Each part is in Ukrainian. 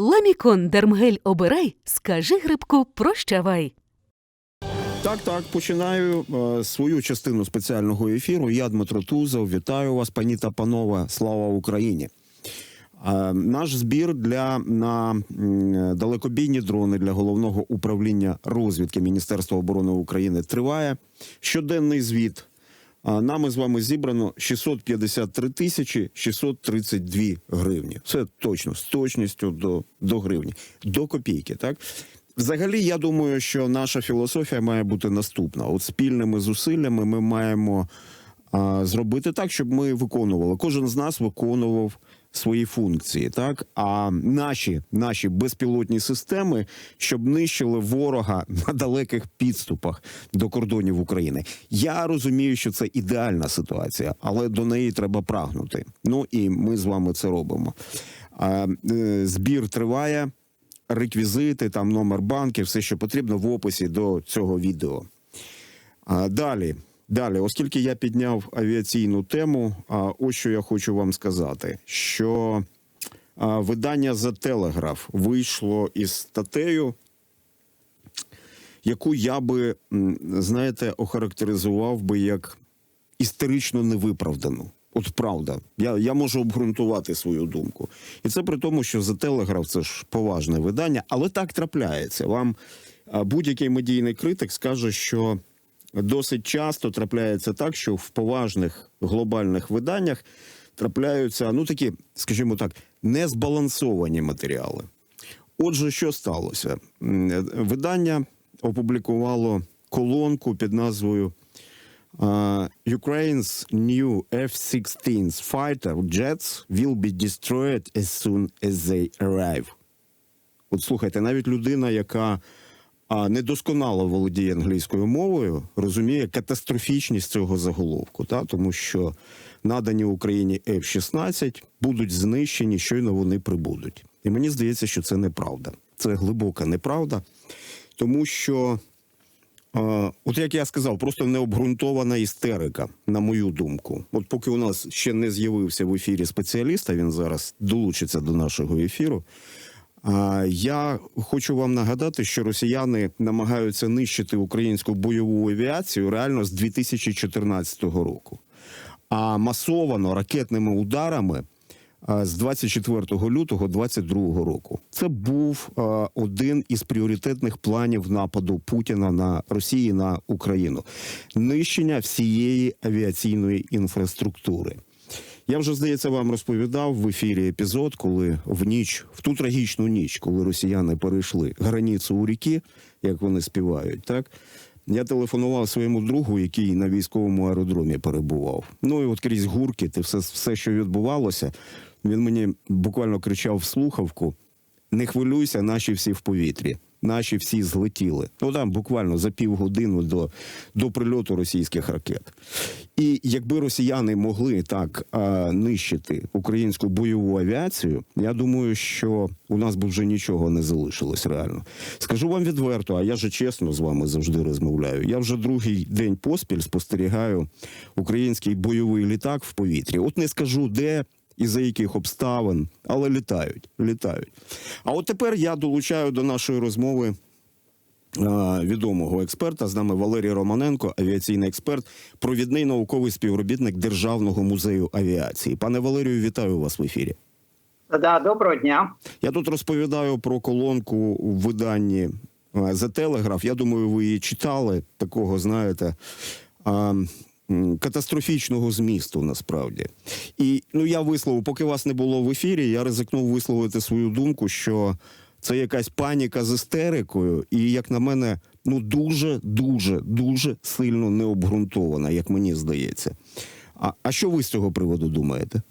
Ламікон Дермгель обирай, скажи грибку прощавай. Так, так, починаю е, свою частину спеціального ефіру. Я Дмитро Тузов. Вітаю вас, пані та панове. Слава Україні. Е, наш збір для на м, далекобійні дрони для головного управління розвідки Міністерства оборони України триває. Щоденний звіт. Нами з вами зібрано 653 тисячі 632 гривні. Це точно з точністю до, до гривні, до копійки. Так взагалі, я думаю, що наша філософія має бути наступна: от спільними зусиллями ми маємо а, зробити так, щоб ми виконували. Кожен з нас виконував свої функції, так а наші наші безпілотні системи, щоб нищили ворога на далеких підступах до кордонів України. Я розумію, що це ідеальна ситуація, але до неї треба прагнути. Ну і ми з вами це робимо. Е, збір триває. Реквізити, там номер банків, все, що потрібно в описі до цього відео. Далі, далі, оскільки я підняв авіаційну тему, ось що я хочу вам сказати: що видання за телеграф вийшло із статтею, яку я би, знаєте, охарактеризував би як історично невиправдану. От правда, я, я можу обґрунтувати свою думку. І це при тому, що за телеграф це ж поважне видання, але так трапляється. Вам будь-який медійний критик скаже, що досить часто трапляється так, що в поважних глобальних виданнях трапляються, ну такі, скажімо так, незбалансовані матеріали. Отже, що сталося? Е, Видання опублікувало колонку під назвою Ukraine's new F-16 fighter jets will be destroyed as soon as they arrive. От слухайте, навіть людина, яка недосконало володіє англійською мовою, розуміє катастрофічність цього заголовку, та? тому що надані Україні F-16 будуть знищені, щойно вони прибудуть. І мені здається, що це неправда. Це глибока неправда, тому що. Е, От як я сказав, просто необґрунтована істерика, на мою думку. От поки у нас ще не з'явився в ефірі спеціаліст, а він зараз долучиться до нашого ефіру. Я хочу вам нагадати, що росіяни намагаються нищити українську бойову авіацію реально з 2014 року. А масовано ракетними ударами з 24 лютого 2022 року. Це був один із пріоритетних планів нападу Путіна на Росію на Україну нищення всієї авіаційної інфраструктури. Я вже здається вам розповідав в ефірі епізод, коли в ніч, в ту трагічну ніч, коли росіяни перейшли границю у ріки, як вони співають, так. Я телефонував своєму другу, який на військовому аеродромі перебував. Ну і от крізь гуркіт і все, все, що відбувалося, він мені буквально кричав в слухавку: не хвилюйся, наші всі в повітрі. Наші всі злетіли. Ну там буквально за півгодини до, до прильоту російських ракет. І якби росіяни могли так а, нищити українську бойову авіацію, я думаю, що у нас би вже нічого не залишилось реально. Скажу вам відверто, а я же чесно з вами завжди розмовляю. Я вже другий день поспіль спостерігаю український бойовий літак в повітрі. От не скажу де. І за яких обставин, але літають, літають. А от тепер я долучаю до нашої розмови е, відомого експерта. З нами Валерій Романенко, авіаційний експерт, провідний науковий співробітник Державного музею авіації. Пане Валерію, вітаю вас в ефірі. Да, доброго дня. Я тут розповідаю про колонку в виданні е, за телеграф. Я думаю, ви її читали такого, знаєте. Катастрофічного змісту насправді, і ну я висловив, поки вас не було в ефірі, я ризикнув висловити свою думку, що це якась паніка з істерикою, і як на мене, ну дуже, дуже, дуже сильно необґрунтована, як мені здається. А, а що ви з цього приводу думаєте?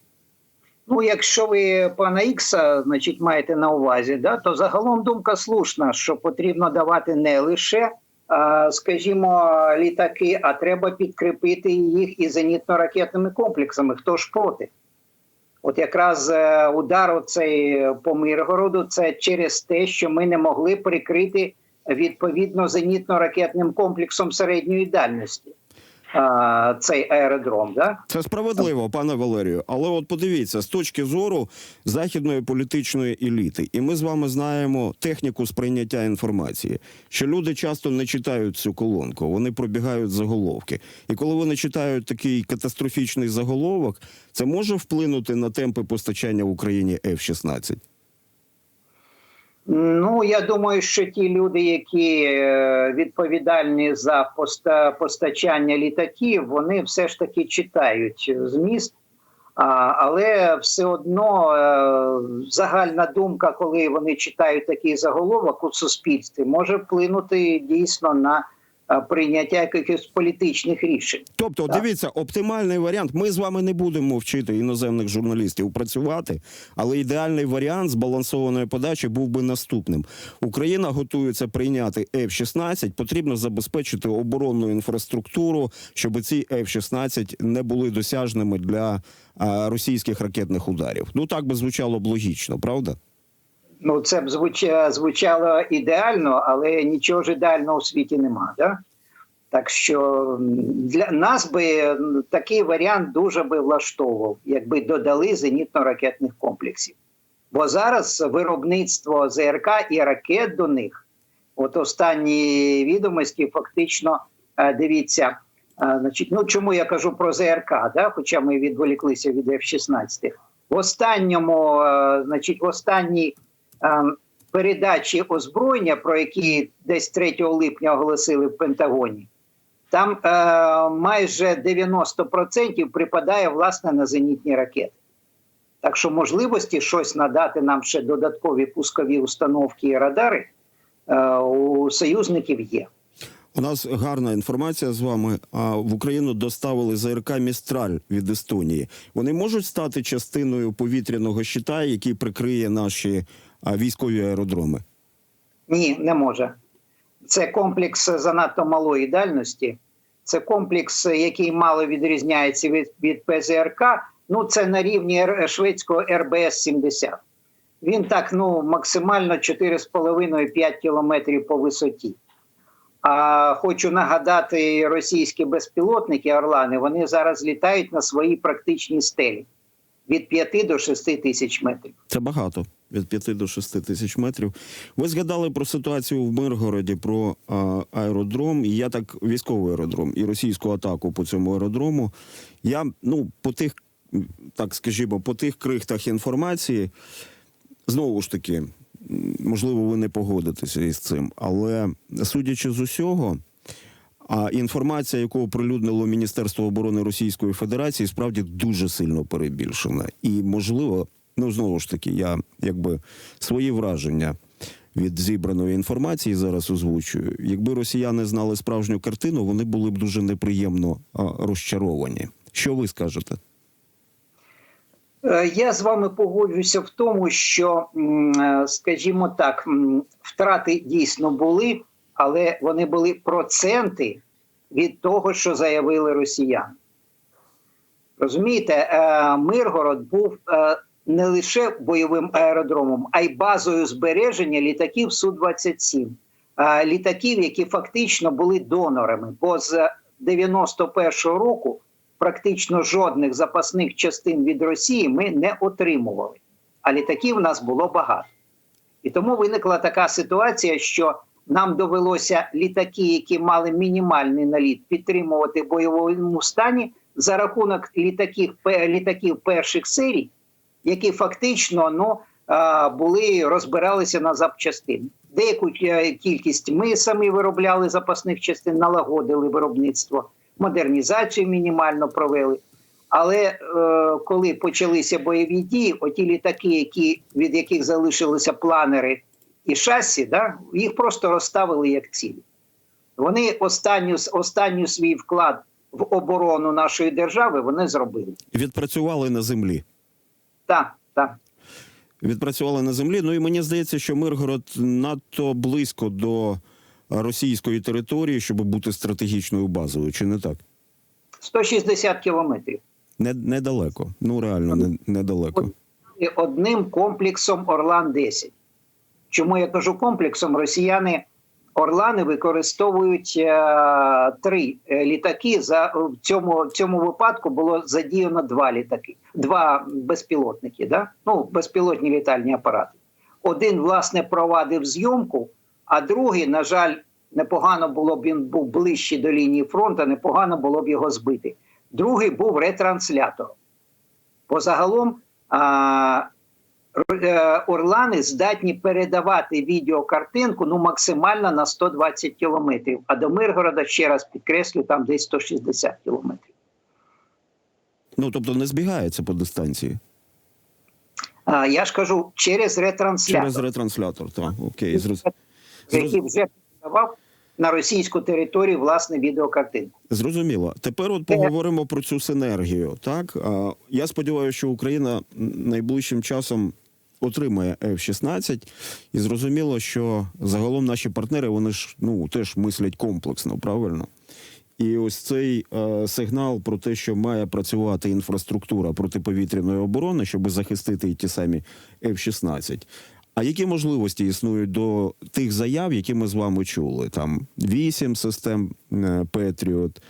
Ну, якщо ви пана Ікса, значить, маєте на увазі, да, то загалом думка слушна, що потрібно давати не лише, скажімо, літаки, а треба підкріпити їх і зенітно-ракетними комплексами. Хто ж проти? От якраз е, удар цей по Миргороду це через те, що ми не могли прикрити відповідно зенітно-ракетним комплексом середньої дальності. А, цей аеродром. Да? Це справедливо, пане Валерію. Але от подивіться, з точки зору західної політичної еліти, і ми з вами знаємо техніку сприйняття інформації, що люди часто не читають цю колонку, вони пробігають заголовки. І коли вони читають такий катастрофічний заголовок, це може вплинути на темпи постачання в Україні F-16? Ну, я думаю, що ті люди, які е, відповідальні за поста- постачання літаків, вони все ж таки читають зміст. Але все одно е, загальна думка, коли вони читають такий заголовок у суспільстві, може вплинути дійсно на прийняття якихось політичних рішень. Тобто, Так. дивіться, оптимальний варіант. Ми з вами не будемо вчити іноземних журналістів працювати, але ідеальний варіант збалансованої подачі був би наступним: Україна готується прийняти F-16, Потрібно забезпечити оборонну інфраструктуру, щоб ці F-16 не були досяжними для російських ракетних ударів. Ну так би звучало б логічно, правда? Ну, це б звуча- звучало ідеально, але нічого ж ідеального у світі нема. Да? Так що для нас би такий варіант дуже би влаштовував, якби додали зенітно-ракетних комплексів. Бо зараз виробництво ЗРК і ракет до них, от останні відомості, фактично е, дивіться. е, Значить, ну чому я кажу про ЗРК, да? хоча ми відволіклися від F-16. В останньому, е, значить, в останній е, передачі озброєння, про які десь 3 липня оголосили в Пентагоні, там е, майже 90% припадає власне на зенітні ракети. Так що можливості щось надати нам ще додаткові пускові установки і радари е, у союзників є. У нас гарна інформація з вами. А в Україну доставили ЗРК Містраль від Естонії. Вони можуть стати частиною повітряного щита, який прикриє наші військові аеродроми. Ні, не може. Це комплекс занадто малої дальності. Це комплекс, який мало відрізняється від, від ПЗРК. Ну, це на рівні шведського РБС-70. Він так ну, максимально 4,5-5 кілометрів по висоті. А хочу нагадати, російські безпілотники Орлани вони зараз літають на своїй практичній стелі від 5 до 6 тисяч метрів. Це багато від 5 до 6 тисяч метрів. Ви згадали про ситуацію в Миргороді, про а, аеродром. І я так військовий аеродром і російську атаку по цьому аеродрому. Я ну по тих, так скажімо, по тих крихтах інформації. Знову ж таки, можливо, ви не погодитеся із цим, але судячи з усього, а інформація, яку оприлюднило Міністерство оборони Російської Федерації, справді дуже сильно перебільшена. І можливо, ну знову ж таки, я якби свої враження від зібраної інформації зараз озвучую. Якби росіяни знали справжню картину, вони були б дуже неприємно розчаровані. Що ви скажете? Е, Я з вами погоджуюся в тому, що, е, скажімо так, втрати дійсно були, але вони були проценти від того, що заявили росіяни. Розумієте, е, Миргород був не лише бойовим аеродромом, а й базою збереження літаків Су-27. Е, Літаків, які фактично були донорами, бо з 91-го року практично жодних запасних частин від Росії ми не отримували. А літаків у нас було багато. І тому виникла така ситуація, що нам довелося літаки, які мали мінімальний наліт, підтримувати в бойовому стані за рахунок літаків, літаків перших серій, які фактично ну, були розбиралися на запчастини. Деяку е, кількість ми самі виробляли запасних частин, налагодили виробництво, модернізацію мінімально провели. Але е, коли почалися бойові дії, оті літаки, які, від яких залишилися планери і шасі, да, їх просто розставили як цілі. Вони останню, останню свій вклад в оборону нашої держави вони зробили. Відпрацювали на землі. Так, так. Відпрацювали на землі. Ну і мені здається, що Миргород надто близько до російської території, щоб бути стратегічною базою, чи не так? 160 кілометрів. Не, недалеко. Ну реально, не, недалеко. Одним комплексом Орлан 10 Чому я кажу комплексом? Росіяни Орлани використовують е, три е, літаки. За в цьому в цьому випадку було задіяно два літаки, два безпілотники. Да? Ну, безпілотні літальні апарати. Один, власне, провадив зйомку, а другий, на жаль, непогано було б він був ближче до лінії фронту, непогано було б його збити. Другий був ретранслятором. Бо загалом е, Орлани здатні передавати відеокартинку ну, максимально на 120 кілометрів. А до Миргорода, ще раз підкреслю, там десь 160 кілометрів. Ну тобто не збігається по дистанції А, я ж кажу, через ретранслятор, через ретранслятор. Так, окей, зроз... який вже передавав на російську територію власне відеокартинку. Зрозуміло. Тепер от поговоримо про цю синергію. Так я сподіваюся, що Україна найближчим часом отримає F-16, і зрозуміло, що загалом наші партнери вони ж ну теж мислять комплексно, правильно. І ось цей е, сигнал про те, що має працювати інфраструктура протиповітряної оборони, щоб захистити ті самі F-16. А які можливості існують до тих заяв, які ми з вами чули? Там вісім систем е, Петріот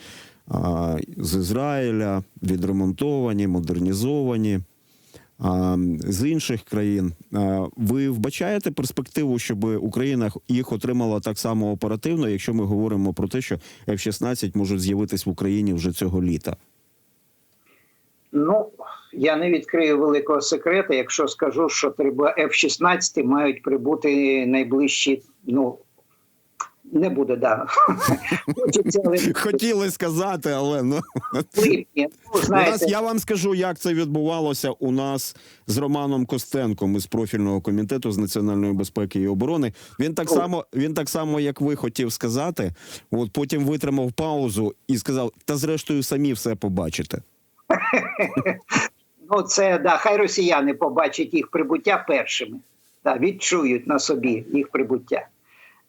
з Ізраїля, відремонтовані, модернізовані. А, з інших країн А, ви вбачаєте перспективу, щоб Україна їх отримала так само оперативно, якщо ми говоримо про те, що F-16 можуть з'явитись в Україні вже цього літа? Ну, я не відкрию великого секрету, якщо скажу, що треба F-16 мають прибути найближчі, ну, не буде, да. Хотіли сказати, але ну липні. Ну, У нас, я вам скажу, як це відбувалося у нас з Романом Костенком із профільного комітету з національної безпеки і оборони. Він так само, він так само, як ви хотів сказати. От потім витримав паузу і сказав: та зрештою самі все побачите. ну це да, хай росіяни побачать їх прибуття першими, да, відчують на собі їх прибуття.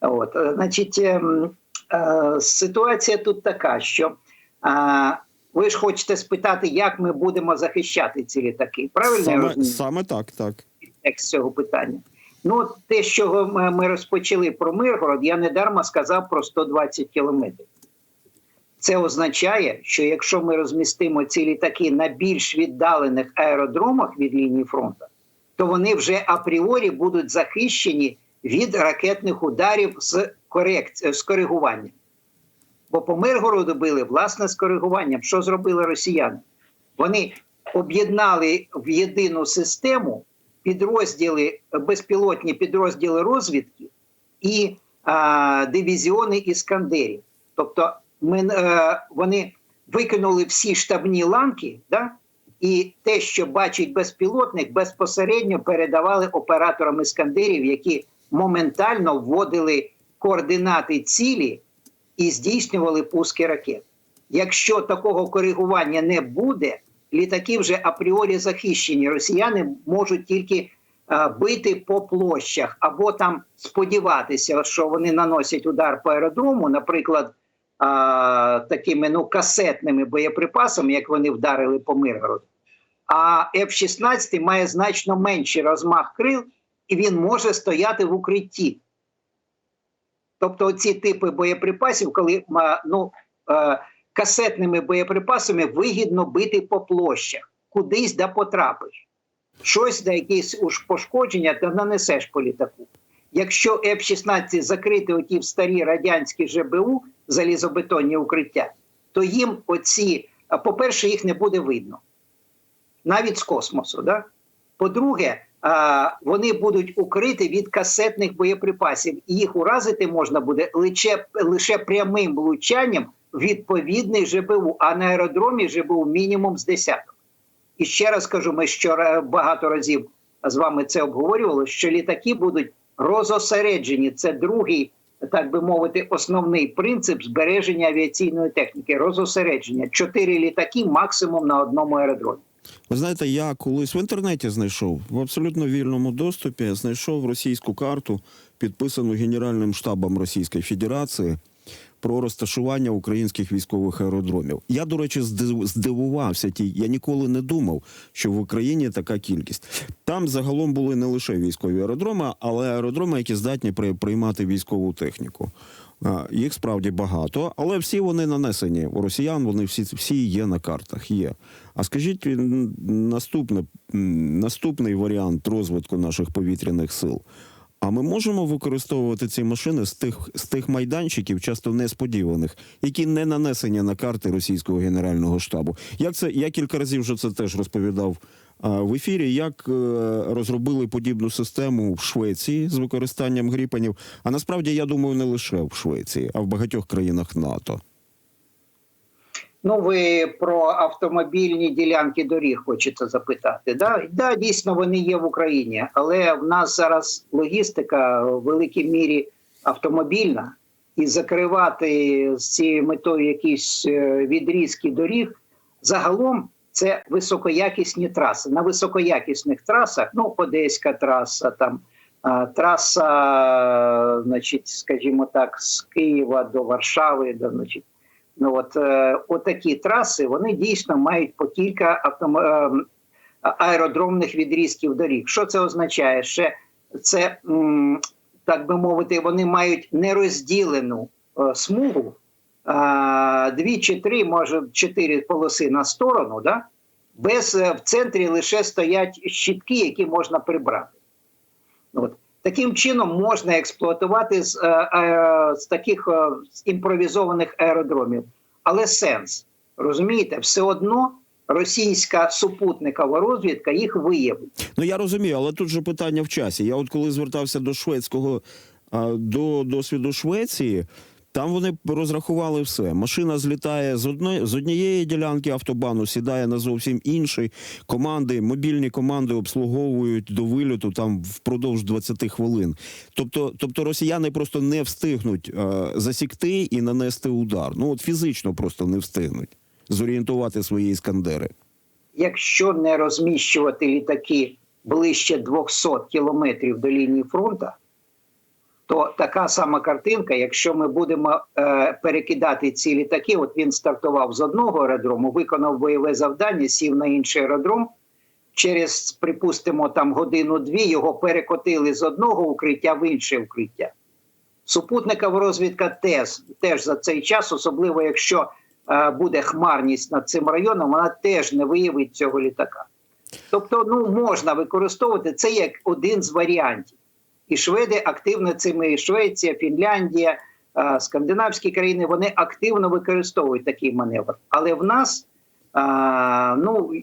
От, е, значить, ем, е, ситуація тут така, що е, ви ж хочете спитати, як ми будемо захищати ці літаки. Правильно я Саме, розумію? саме так, так. текст цього питання. Ну, те, що ми, ми розпочали про Миргород, я недарма сказав про 120 кілометрів. Це означає, що якщо ми розмістимо ці літаки на більш віддалених аеродромах від лінії фронту, то вони вже апріорі будуть захищені від ракетних ударів з, корект... з коригуванням. Бо по Миргороду били власне з коригуванням. Що зробили росіяни? Вони об'єднали в єдину систему підрозділи, безпілотні підрозділи розвідки і а, дивізіони іскандерів. Тобто ми, е, вони викинули всі штабні ланки, да? і те, що бачить безпілотник, безпосередньо передавали операторам іскандерів, які моментально вводили координати цілі і здійснювали пуски ракет. Якщо такого коригування не буде, літаки вже апріорі захищені. Росіяни можуть тільки е, бити по площах або там сподіватися, що вони наносять удар по аеродрому, наприклад, е, такими ну касетними боєприпасами, як вони вдарили по Миргороду. А F-16 має значно менший розмах крил, і він може стояти в укритті. Тобто, ці типи боєприпасів, коли ну, е, касетними боєприпасами вигідно бити по площах, кудись да потрапиш. Щось на якісь уж пошкодження ти нанесеш по літаку. Якщо F-16 закрити оті в старі радянські ЖБУ залізобетонні укриття, то їм оці, по-перше, їх не буде видно навіть з космосу. Да? По-друге, вони будуть укриті від касетних боєприпасів, і їх уразити можна буде лише, лише прямим влучанням відповідний ЖБУ, а на аеродромі ЖБУ мінімум з десяток. І ще раз кажу, ми що багато разів з вами це обговорювали, що літаки будуть розосереджені. Це другий, так би мовити, основний принцип збереження авіаційної техніки. Розосередження. Чотири літаки максимум на одному аеродромі. Ви знаєте, я колись в інтернеті знайшов в абсолютно вільному доступі, знайшов російську карту, підписану Генеральним штабом Російської Федерації. про розташування українських військових аеродромів. Я, до речі, здивувався. Ті, я ніколи не думав, що в Україні така кількість. Там загалом були не лише військові аеродроми, але аеродроми, які здатні приймати військову техніку. Їх справді багато, але всі вони нанесені у росіян. Вони всі всі є на картах. Є. А скажіть наступне наступний варіант розвитку наших повітряних сил. А ми можемо використовувати ці машини з тих з тих майданчиків, часто несподіваних, які не нанесені на карти російського генерального штабу. Як це я кілька разів вже це теж розповідав в ефірі. Як е, розробили подібну систему в Швеції з використанням гріпанів? А насправді я думаю, не лише в Швеції, а в багатьох країнах НАТО. Ну, ви про автомобільні ділянки доріг хочете запитати. Да? Да, дійсно вони є в Україні, але в нас зараз логістика в великій мірі автомобільна, і закривати з цією метою якісь е, відрізки доріг загалом це високоякісні траси. На високоякісних трасах, ну, Одеська траса, там траса, значить, скажімо так, з Києва до Варшави, до, значить, Ну от е, отакі траси вони дійсно мають по кілька автом... е, аеродромних відрізків доріг. Що це означає? Ще це так би мовити, вони мають нерозділену е, смугу, дві чи три, може чотири полоси на сторону, да? без е, в центрі лише стоять щітки, які можна прибрати. От. Таким чином можна експлуатувати з, е, е, з таких з імпровізованих аеродромів. Але сенс, розумієте, все одно російська супутникова розвідка їх виявить. Ну я розумію, але тут же питання в часі. Я от коли звертався до шведського до досвіду Швеції, там вони розрахували все. Машина злітає з одної з однієї ділянки автобану, сідає на зовсім інший. Команди, мобільні команди обслуговують до вильоту там впродовж 20 хвилин. Тобто, тобто росіяни просто не встигнуть а, засікти і нанести удар. Ну от фізично просто не встигнуть зорієнтувати свої іскандери. Якщо не розміщувати літаки ближче 200 кілометрів до лінії фронту, то така сама картинка, якщо ми будемо е, перекидати ці літаки, от він стартував з одного аеродрому, виконав бойове завдання, сів на інший аеродром. Через, припустимо, там годину-дві його перекотили з одного укриття в інше укриття. Супутникова розвідка теж, теж за цей час, особливо якщо е, буде хмарність над цим районом, вона теж не виявить цього літака. Тобто, ну можна використовувати це як один з варіантів. І шведи активно цими Швеція, Фінляндія, е, скандинавські країни вони активно використовують такий маневр. Але в нас е, ну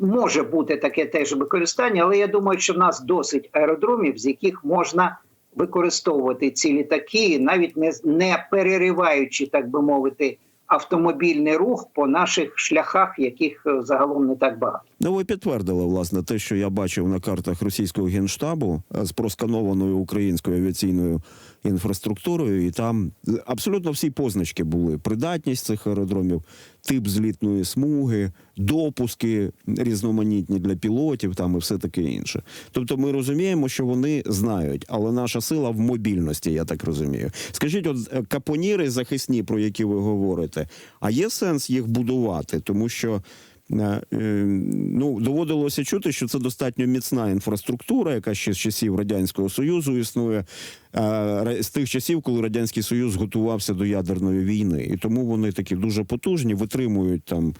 може бути таке теж використання, але я думаю, що в нас досить аеродромів, з яких можна використовувати ці літаки, навіть не, не перериваючи, так би мовити, автомобільний рух по наших шляхах, яких е, загалом не так багато. Ну, ви підтвердили власне те, що я бачив на картах російського генштабу е, з просканованою українською авіаційною інфраструктурою, і там абсолютно всі позначки були: придатність цих аеродромів, тип злітної смуги, допуски різноманітні для пілотів, там і все таке інше. Тобто, ми розуміємо, що вони знають, але наша сила в мобільності, я так розумію. Скажіть, от е, капоніри захисні, про які ви говорите, а є сенс їх будувати, тому що. Е, Ну, доводилося чути, що це достатньо міцна інфраструктура, яка ще з часів радянського союзу існує з тих часів, коли радянський союз готувався до ядерної війни, і тому вони такі дуже потужні, витримують там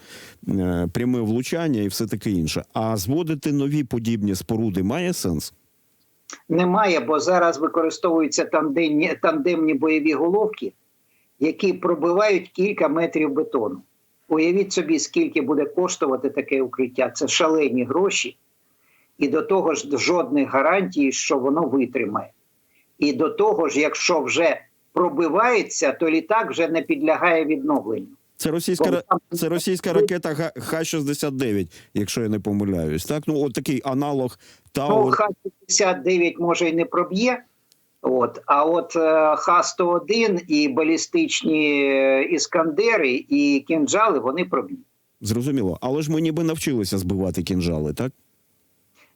е, пряме влучання і все таке інше. А зводити нові подібні споруди має сенс? Немає, бо зараз використовуються тандемні, тандемні бойові головки, які пробивають кілька метрів бетону. Уявіть собі, скільки буде коштувати таке укриття. Це шалені гроші, і до того ж жодних гарантій, що воно витримає. І до того ж, якщо вже пробивається, то літак вже не підлягає відновленню. Це російська це російська ракета Х- Х-69, якщо я не помиляюсь. Так, ну от такий аналог Ну, Х-59 може і не проб'є. От, а от е, Х-101 і балістичні е, іскандери і кінжали вони проб'ють. Зрозуміло, але ж ми ніби навчилися збивати кінжали, так?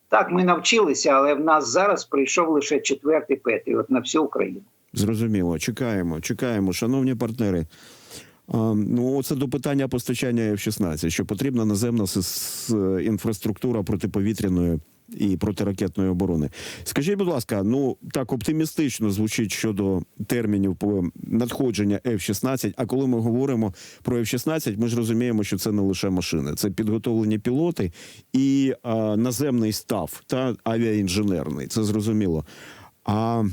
Так, ми навчилися, але в нас зараз прийшов лише четвертий Петріот на всю Україну. Зрозуміло. Чекаємо, чекаємо, шановні партнери. А, ну, це до питання постачання F-16, що потрібна наземна інфраструктура протиповітряної і протиракетної оборони. Скажіть, будь ласка, ну так оптимістично звучить щодо термінів по надходження F-16, А коли ми говоримо про F-16, ми ж розуміємо, що це не лише машини, це підготовлені пілоти і а, наземний став та авіаінженерний. Це зрозуміло. А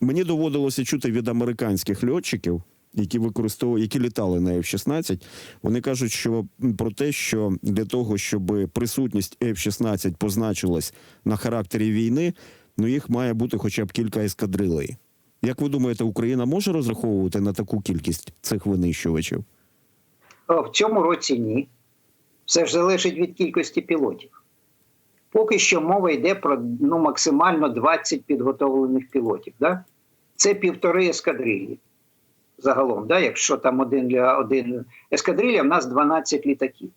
Мені доводилося чути від американських льотчиків, які використовують, які літали на F-16, Вони кажуть, що про те, що для того, щоб присутність F-16 позначилась на характері війни, ну їх має бути хоча б кілька ескадрилей. Як ви думаєте, Україна може розраховувати на таку кількість цих винищувачів? В цьому році ні. Все ж залежить від кількості пілотів. Поки що мова йде про ну, максимально 20 підготовлених пілотів. Да? Це півтори ескадрилі загалом. Да? Якщо там один для один ескадрилля, в нас 12 літаків.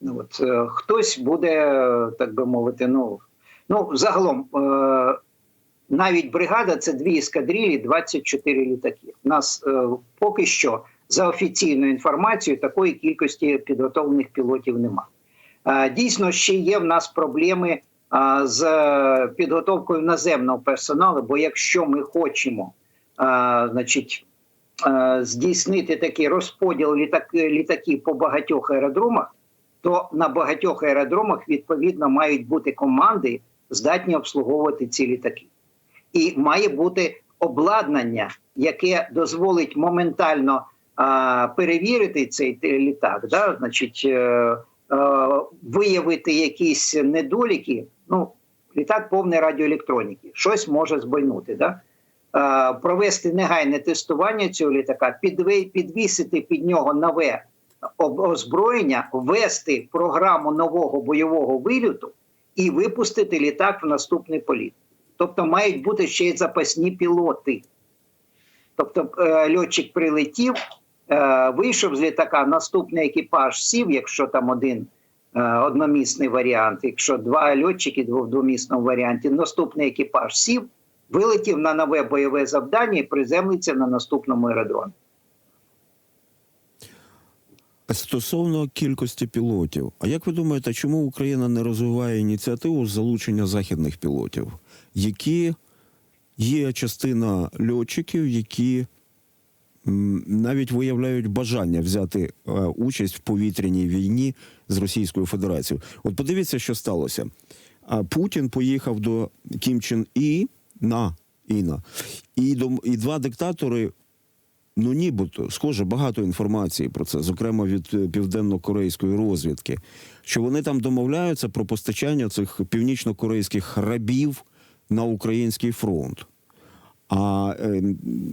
Ну, от, е, хтось буде, так би мовити, ну, ну загалом, е, навіть бригада це дві ескадрилі, 24 літаки. У нас е, поки що за офіційною інформацією, такої кількості підготовлених пілотів нема. Е, Дійсно, ще є в нас проблеми е, з підготовкою наземного персоналу, бо якщо ми хочемо е, значить, здійснити такий розподіл літак, літаків по багатьох аеродромах, то на багатьох аеродромах відповідно мають бути команди, здатні обслуговувати ці літаки. І має бути обладнання, яке дозволить моментально а, перевірити цей літак, да? значить, е, е, виявити якісь недоліки. Ну, літак повний радіоелектроніки, щось може збойнути. Да? Е, провести негайне тестування цього літака, підвісити під нього нове озброєння, ввести програму нового бойового вильоту і випустити літак в наступний політ. Тобто мають бути ще й запасні пілоти. Тобто е, льотчик прилетів, е, вийшов з літака, наступний екіпаж сів, якщо там один одномісний варіант, якщо два льотчики в двомісному варіанті, наступний екіпаж сів, вилетів на нове бойове завдання і приземлиться на наступному аеродромі. Стосовно кількості пілотів, а як ви думаєте, чому Україна не розвиває ініціативу залучення західних пілотів, які є частина льотчиків, які навіть виявляють бажання взяти е, участь в повітряній війні з Російською Федерацією? От подивіться, що сталося. Путін поїхав до Кім Чен І на і, до, і два диктатори Ну, нібито, схоже, багато інформації про це, зокрема від е, південно-корейської розвідки, що вони там домовляються про постачання цих північно-корейських рабів на український фронт. А е,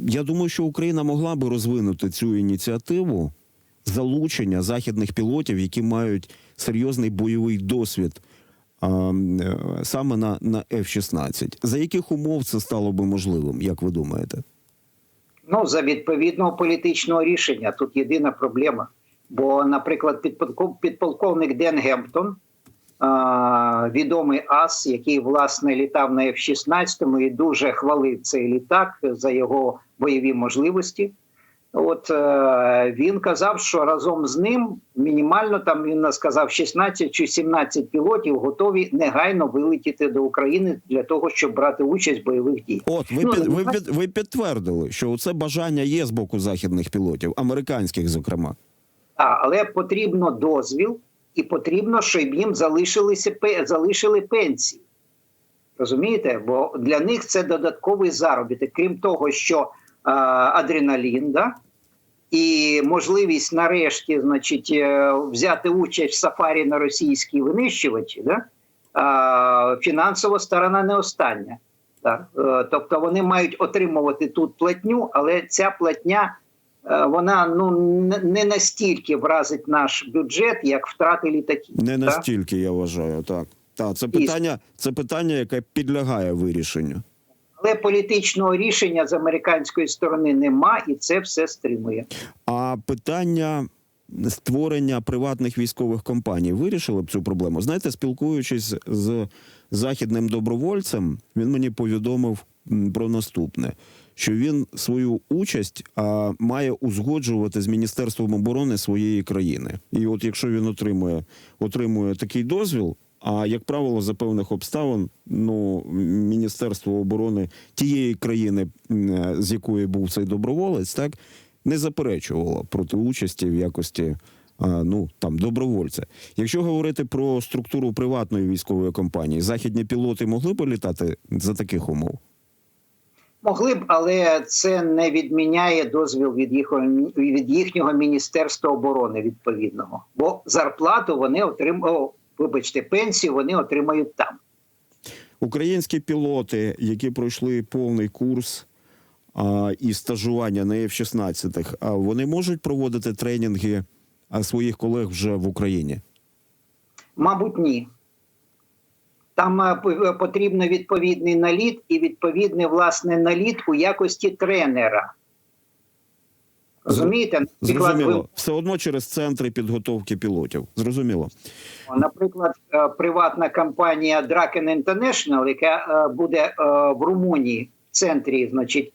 я думаю, що Україна могла би розвинути цю ініціативу залучення західних пілотів, які мають серйозний бойовий досвід саме на, на F-16. За яких умов це стало би можливим, як ви думаєте? Ну, за відповідного політичного рішення. Тут єдина проблема. Бо, наприклад, підполковник Ден Гемптон, відомий ас, який власне літав на F-16 і дуже хвалив цей літак за його бойові можливості. От е, він казав, що разом з ним мінімально там він сказав 16 чи 17 пілотів готові негайно вилетіти до України для того, щоб брати участь в бойових діях. От ви Ну, під, ви, під, ви підтвердили, що це бажання є з боку західних пілотів, американських, зокрема. А, але потрібно дозвіл, і потрібно, щоб їм залишилися залишили пенсії. Розумієте? Бо для них це додатковий заробіток, крім того, що а, адреналін, да? І можливість нарешті, значить, е, взяти участь в сафарі на російській винищувачі, да? а, фінансова сторона не остання. Так? Е, Тобто вони мають отримувати тут платню, але ця платня е, вона ну не- настільки вразить наш бюджет, як втрати літаків. Не так? настільки, я вважаю, так. Так, це питання, це питання, яке підлягає вирішенню. Але політичного рішення з американської сторони нема, і це все стримує. А питання створення приватних військових компаній вирішили б цю проблему. Знаєте, спілкуючись з західним добровольцем, він мені повідомив про наступне: що він свою участь а, має узгоджувати з Міністерством оборони своєї країни. І от якщо він отримує, отримує такий дозвіл. А як правило, за певних обставин, ну Міністерство оборони тієї країни, з якої був цей доброволець, так не заперечувало проти участі в якості ну там добровольця. Якщо говорити про структуру приватної військової компанії, західні пілоти могли б літати за таких умов? Могли б, але це не відміняє дозвіл від їхнього, від їхнього міністерства оборони відповідного, бо зарплату вони отримують, вибачте, пенсію вони отримають там. Українські пілоти, які пройшли повний курс а, і стажування на F-16, а вони можуть проводити тренінги своїх колег вже в Україні. Мабуть, ні. Там е, п- потрібно відповідний наліт і відповідний власне наліт у якості тренера. Розумієте? Наприклад, ви- Зрозуміло, все одно через центри підготовки пілотів. Зрозуміло. Наприклад, е, приватна компанія Draken International, яка е, буде е, в Румунії в центрі, значить,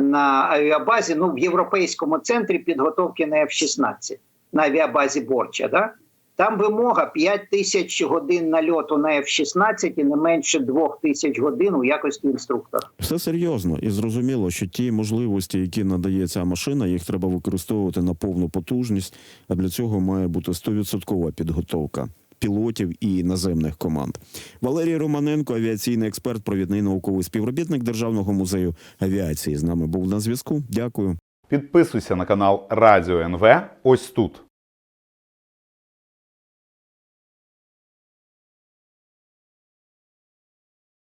на авіабазі, ну в європейському центрі підготовки на F-16, на авіабазі Борча. Да? Там вимога 5 тисяч годин нальоту на F-16 і не менше 2 тисяч годин у якості інструктора. Все серйозно і зрозуміло, що ті можливості, які надає ця машина, їх треба використовувати на повну потужність. А для цього має бути 100% підготовка пілотів і наземних команд. Валерій Романенко, авіаційний експерт, провідний науковий співробітник Державного музею авіації, з нами був на зв'язку. Дякую. Підписуйся на канал Радіо НВ ось тут.